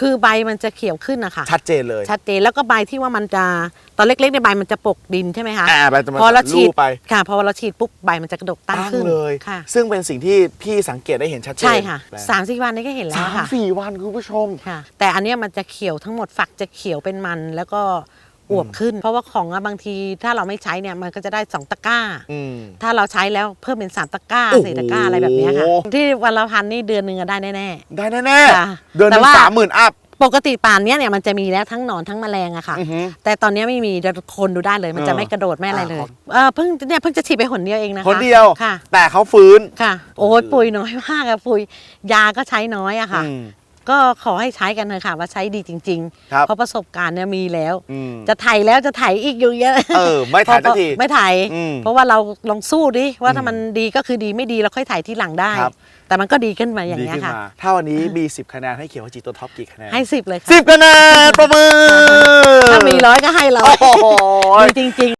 คือใบมันจะเขียวขึ้นนะคะชัดเจนเลย ชัดเจนแล้วก็ใบที่ว่ามันจะตอนเล็กๆในยใบมันจะปกดินใช่ไหมคะอ่าใบจะมันพอเราฉีดลู่ไปค่ะพอเราฉีดปุ๊บใบมันจะกระดกตั้งตั้งขึ้นเลยค่ะ ซึ่งเป็นสิ่งที่พี่สังเกตได้เห็นชัดเจนใช่ค่ะแปลงสามสี่วันนี้ก็เห็นแล้สาวมค่ะสี่วันคุณผู้ชมค่ะ แต่อันเนี้ยมันจะเขียวทั้งหมดฝักจะเขียวเป็นมันแล้วก็ อวบขึ้น เพราะว่าของอะบางทีถ้าเราไม่ใช้เนี่ยมันก็จะได้สองตะกร้า อืม ถ้าเราใช้แล้วเพิ่มเป็นสามตะกร้าโอ้โห สี่ตะกร้าอะไรแบบเนี้ยค่ะ ที่วันละพันนี่เดือนหนึ่งอะได้แน่ ได้แน่ค่ะๆ เดือนหแต่นึ่งว่า สามหมื่นอัพ ๆ ปกติป่านเนี้ยเนี่ยมันจะมีแล้วทั้งหนอนทั้งแมลงอะค่ะอือหือแต่ตอนเนี้ยไม่มีเดี๋ยวคนดูได้เลยมันจะเออไม่กระโดดไม่อะไรเลยอะเออเพิ่งเนี่ยเพิ่งจะฉีดไปหนเดียวเองนะคะคนเดียว ค่ะ แต่เขาฟื้น ค่ะ โอ้ยปุ๋ยน้อยมากอะปุ๋ยยาก็ใช้น้อยอะค่ะ อืม ก็ขอให้ใช้กันเถอะค่ะว่าใช้ดีจริง ครับเพราะประสบการณ์เนี่ยมีแล้ว อืมจะไถแล้วจะไถอีกอยู่เยอะเออ ไม่ถ่ายสักที ไม่ไถอืมเพราะว่าเราลองสู้ดิว่าถ้าอืมมันดีก็คือดีไม่ดีเราค่อยไถทีหลังได้ ครับ แต่มันก็ดีขึ้นมาอย่างดีเงี้ยขึ้นค่ะ มา ถ้าวันนี้มี 10 คะแนนให้เขียวขจีตัวท็อปกี่คะแนนให้สิบเลยค่ะสิบคะแนนประมือถ้ามีร้อยก็ให้ร้อยโอ้โห ดีจริง ๆ